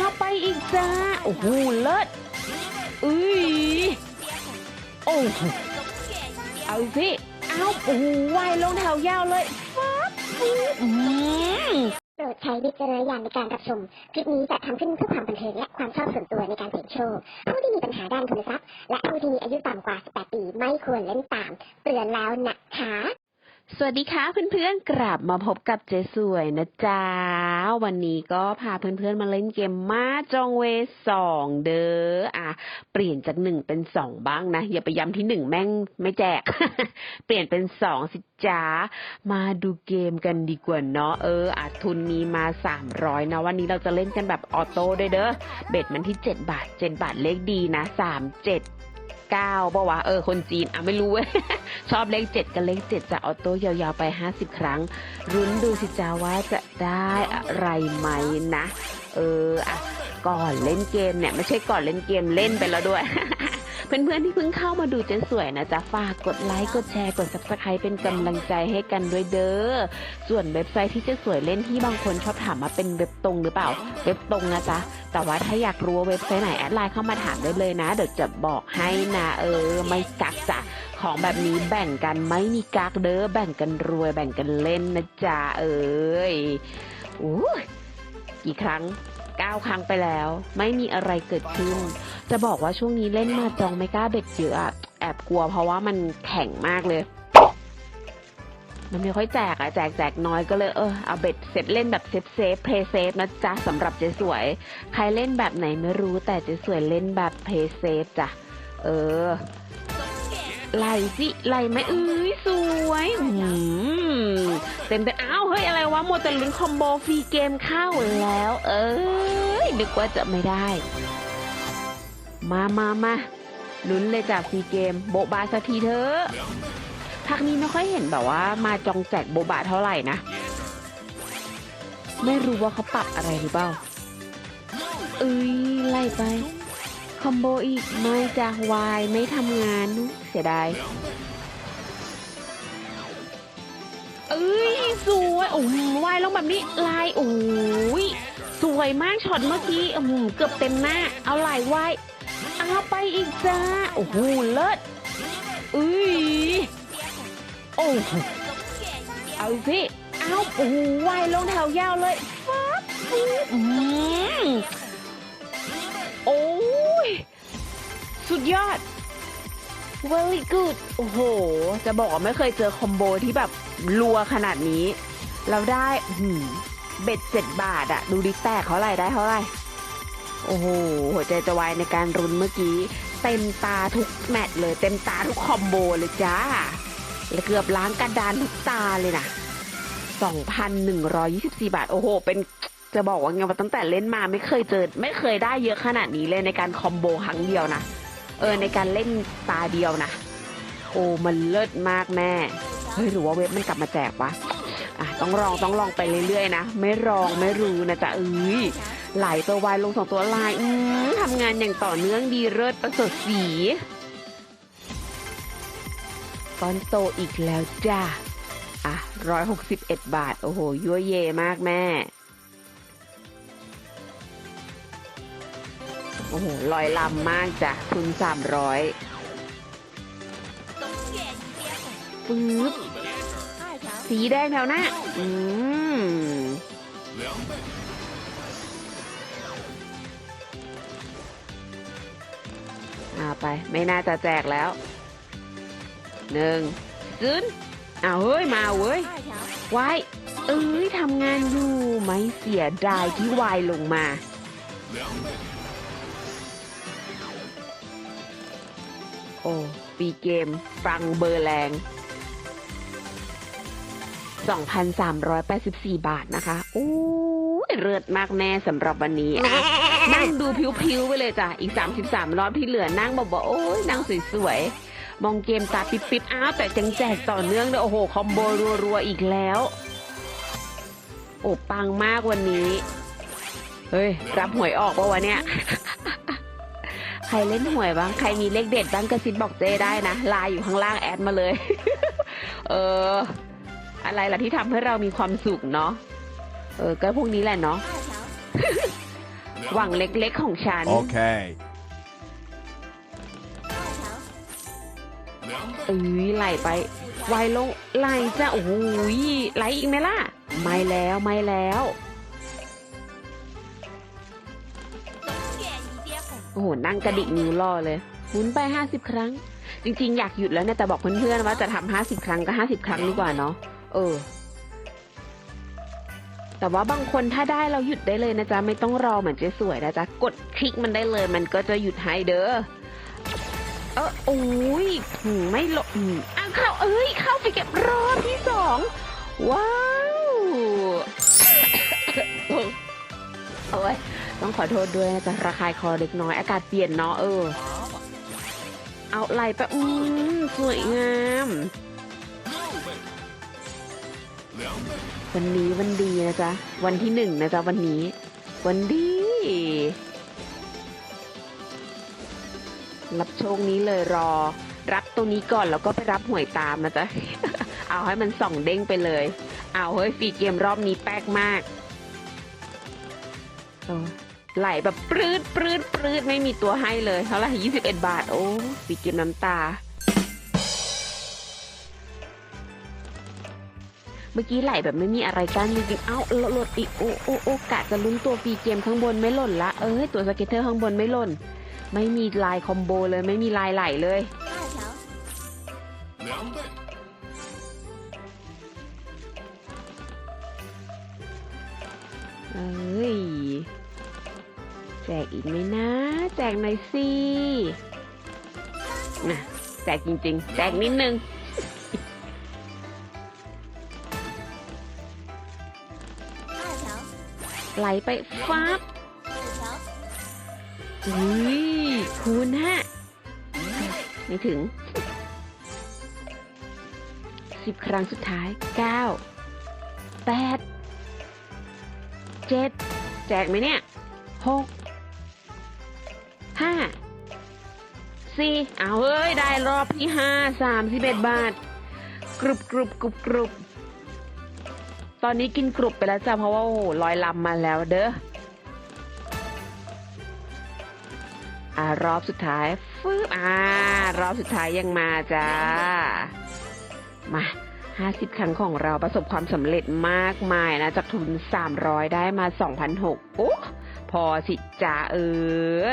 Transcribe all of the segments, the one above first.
เอาไปอีกจ้า โอ้โห เลิศอุ้ย โอ้โหเอาอีกสิเอาโอ้โหว่ายลงแถวยาวเลยฟับฟิบอืมโปรดใช้วิจารณญาณในการรับชม คลิปนี้จะทำขึ้นเพื่อความบันเทิงและความชอบส่วนตัวในการเสี่ยงโชค ผู้ที่มีปัญหาด้านทุนทรัพย์ และผู้ที่มีอายุต่ำกว่า 18 ปีไม่ควรเล่นตาม เตือนแล้วนะคะ สวัสดีค่ะเพื่อนๆกลับมาพบกับเจสวยนะจ๊ะ วันนี้ก็พาเพื่อนๆมาเล่นเกมมาจองเวสองเด้ออะเปลี่ยนจากหนึ่งเป็นสองบ้างนะ อย่าไปย้ำที่หนึ่งแม่งไม่แจก เปลี่ยนเป็นสองสิจ๊ะมาดูเกมกันดีกว่าเนาะเอออะทุนมีมาสามร้อยนะ วันนี้เราจะเล่นกันแบบออโต้ด้วยเด้อเบ็ดมันที่เจ็ดบาทเจ็ดบาทเลขดีนะสาม เก้าบอกว่าเออคนจีนอะไม่รู้เว้ยชอบเลขเจ็ดกับเลขเจ็ดจะออโต้ยาวๆไปห้าสิบครั้ง รุ้นดูสิจ้าว่าจะได้อะไรไหมนะ เอออะก่อนเล่นเกมเนี่ยไม่ใช่ก่อนเล่นเกมเล่นไปแล้วด้วย เพื่อนๆที่เพิ่งเข้ามาดูเจนสวยนะจ๊ะฝากกดไลค์กดแชร์กด subscribe เป็นกำลังใจให้กันด้วยเด้อส่วนเว็บไซต์ที่เจนสวยเล่นที่บางคนชอบถามมาเป็นเว็บตรงหรือเปล่า เว็บตรงนะจ๊ะแต่ว่าถ้าอยากรู้ว่าเว็บไซต์ไหนแอดไลน์เข้ามาถามได้เลยนะ เดี๋ยวจะบอกให้นะเออ ไม่กักจ้ะของแบบนี้แบ่งกันไม่มีกักเด้อแบ่งกันรวยแบ่งกันเล่นนะจ๊ะเอ้ยอู้กี่ครั้งเก้าครั้งไปแล้ว ไม่มีอะไรเกิดขึ้น จะบอกว่าช่วงนี้เล่นมาจองไม่กล้าเบ็ดเยอะอะแอบกลัวเพราะว่ามันแข็งมากเลย มันไม่ค่อยแจกอะแจกแจกน้อยก็เลยเออเอาเบ็ดเสร็จเล่นแบบเซฟเซฟเพย์เซฟนะจ๊ะสำหรับเจ๊สวย ใครเล่นแบบไหนไม่รู้แต่เจ๊สวยเล่นแบบเพย์เซฟจ้ะเออไหลสิไหลไหมเอ้ยสวยอืมเต็มเต็มอ้าวเฮ้ยอะไรวะโมวแต่ลุ้นคอมโบฟรีเกมเข้าแล้ว เอ้ยนึกว่าจะไม่ได้ มามามาลุ้นเลยจากฟรีเกม โบบาสักทีเถอะพักนี้ไม่ค่อยเห็นแบบว่ามาจองแจกโบบาเท่าไหร่นะ ไม่รู้ว่าเขาปรับอะไรหรือเปล่าเอ้ยไล่ไป คอมโบอีกไม่จะวายไม่ทำงานเสียดายเอ้ยสวยโอ้ยวายลงแบบนี้ลายโอ้ยสวยมากช็อตเมื่อกี้โอ้โหเกือบเต็มหน้า เอาลายวาย ไปอีกจ้า โอ้โหเลิศเอ้ยโอ้โหเอาอีกสิเอาโอ้โหวายลงแถวยาวเลยฟับฟิบอืมโอ้ยสุดยอด very good โอ้โห จะบอกว่าไม่เคยเจอคอมโบที่แบบรัวขนาดนี้ เราได้เบ็ดเจ็ดบาทอะดูดิแตกเขาไหรได้เท่าไหร่ โอ้โห หัวใจจะวายในการรุนเมื่อกี้ เต็มตาทุกแมตช์เลย เต็มตาทุกคอมโบเลยจ้า และเกือบล้างกระดานทุกตาเลยนะ2,124 บาท โอ้โห เป็นจะบอกว่าไงว่าตั้งแต่เล่นมาไม่เคยเจอ ไม่เคยได้เยอะขนาดนี้เลยในการคอมโบครั้งเดียวนะ เออในการเล่นตาเดียวนะ โอ้มันเลิศมากแม่ เฮ้ยหรือว่าเว็บมันกลับมาแจกวะอะต้องลองต้องลองไปเรื่อยๆนะ ไม่ลองไม่รู้นะจ๊ะเอ้ย ไหลตัววายลงสองตัวลายทำงานอย่างต่อเนื่องดีเลิศประเสริฐสีก้อนโตอีกแล้วจ้าอะร้อยหกสิบเอ็ดบาท โอ้โห ยั่วเยมากแม่ โอ้โห ลอยลำมากจ้ะ ทุนสามร้อยปึ๊บ สีแดงแถวหน้า อืม อาไปไม่น่าจะแจกแล้วหนึ่งซึนเอาเฮ้ยมาเว้ยวายเอ้ยทำงานอยู่ไม่เสียดายที่วายลงมา โอ้ปีเกมฟังเบอร์แรง 2,384 บาทนะคะ โอ้ยเลิศมากแม่สำหรับวันนี้อ่ นั่งดูพิวๆไปเลยจ้ะ อีก 33 รอบที่เหลือนั่งบอกว่าโอ้ยนั่งสวยๆ มองเกมตาปิ๊บๆ อ้าว แต่จังแจกต่อเนื่องเลยโอ้โห คอมโบรัวๆ อีกแล้ว โอ้ปังมากวันนี้ เฮ้ย รับหวยออกปะวะเนี่ย ใครเล่นหวยบ้าง ใครมีเลขเด็ดบ้างกระซิบบอกเจได้นะไลน์อยู่ข้างล่างแอดมาเลย เออ อะไรล่ะที่ทำให้เรามีความสุขเนาะเออก็พวกนี้แหละเนาะ หวังเล็กๆของฉัน Okay. เอ้ยไหลไปไวลงไหลจ้ะโอ้โหยไหลอีกไหมล่ะ ไม่แล้วไม่แล้ว โอ้โห นั่งกระดิกนิ้วรอเลยหมุนไปห้าสิบครั้ง จริงๆ อยากหยุดแล้วเนี่ยแต่บอกเพื่อนๆว่าจะทำห้าสิบครั้งก็ห้าสิบครั้งดีกว่าเนาะเออ แต่ว่าบางคนถ้าได้เราหยุดได้เลยนะจ๊ะ ไม่ต้องรอเหมือนเจ๊สวยนะจ๊ะ กดคลิกมันได้เลย มันก็จะหยุดให้เด้อเออโอ้ยหืมไม่หลบอืมอ้าวเข้าเอ้ย เข้าไปเก็บรอบที่สองว้าวโอ้ยต้องขอโทษด้วยนะจ๊ะระคายคอเล็กน้อยอากาศเปลี่ยนเนาะเออ เอาไหลไปอืมสวยงาม วันนี้วันดีนะจ๊ะ วันที่หนึ่งนะจ๊ะวันนี้ วันดี รับโชคนี้เลยรอ รับตัวนี้ก่อนแล้วก็ไปรับหวยตามนะจ๊ะ เอาให้มันส่องเด้งไปเลย เอาเฮ้ยฟรีเกมรอบนี้แป๊กมากโอ้ไหลแบบปรืดปรืดปรืดไม่มีตัวให้เลยเท่าไหร่ยี่สิบเอ็ดบาท โอ้ฟรีเกมน้ำตา เมื่อกี้ไหลแบบไม่มีอะไรกั้นจริงๆเอ้าหล่นอีกโอ้โอ้โอ้กะจะลุ้นตัวฟรีเกมข้างบนไม่หล่นละเอ้ยตัวสเก็ตเตอร์ข้างบนไม่หล่น ไม่มีลายคอมโบเลยไม่มีลายไหลเลยเอ้ยแจกอีกไหมนะ แจกหน่อยสินะแจกจริง ๆ แจกนิดนึง ไหลไปฟับอุ้ยคูณฮะไม่ถึงสิบครั้งสุดท้ายเก้าแปดเจ็ดแจกไหมเนี่ยหกห้าสี่เอาเฮ้ย ได้รอบที่ห้าสามสิบเอ็ดบาท กรุบกรุบกรุบกรุบ ตอนนี้กินกรุบไปแล้วจ้ะเพราะว่าโอ้โหลอยลำมาแล้วเด้ออ่ารอบสุดท้ายฟืบอ่ารอบสุดท้ายยังมาจ้ามาห้าสิบครั้งของเราประสบความสำเร็จมากมายนะ จากทุนสามร้อยได้มาสองพันหกโอ้ พอสิจ้าเออ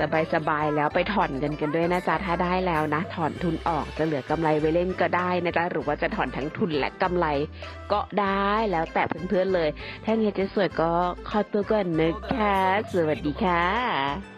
สบายสบายแล้วไปถอนกันกันด้วยนะจ๊ะถ้าได้แล้วนะ ถอนทุนออกจะเหลือกำไรไว้เล่นก็ได้นะจ๊ะหรือว่าจะถอนทั้งทุนและกำไรก็ได้แล้วแต่เพื่อนๆเลย ถ้าเงี้ยจะสวยก็ขอตัวก่อนนะคะสวัสดีค่ะ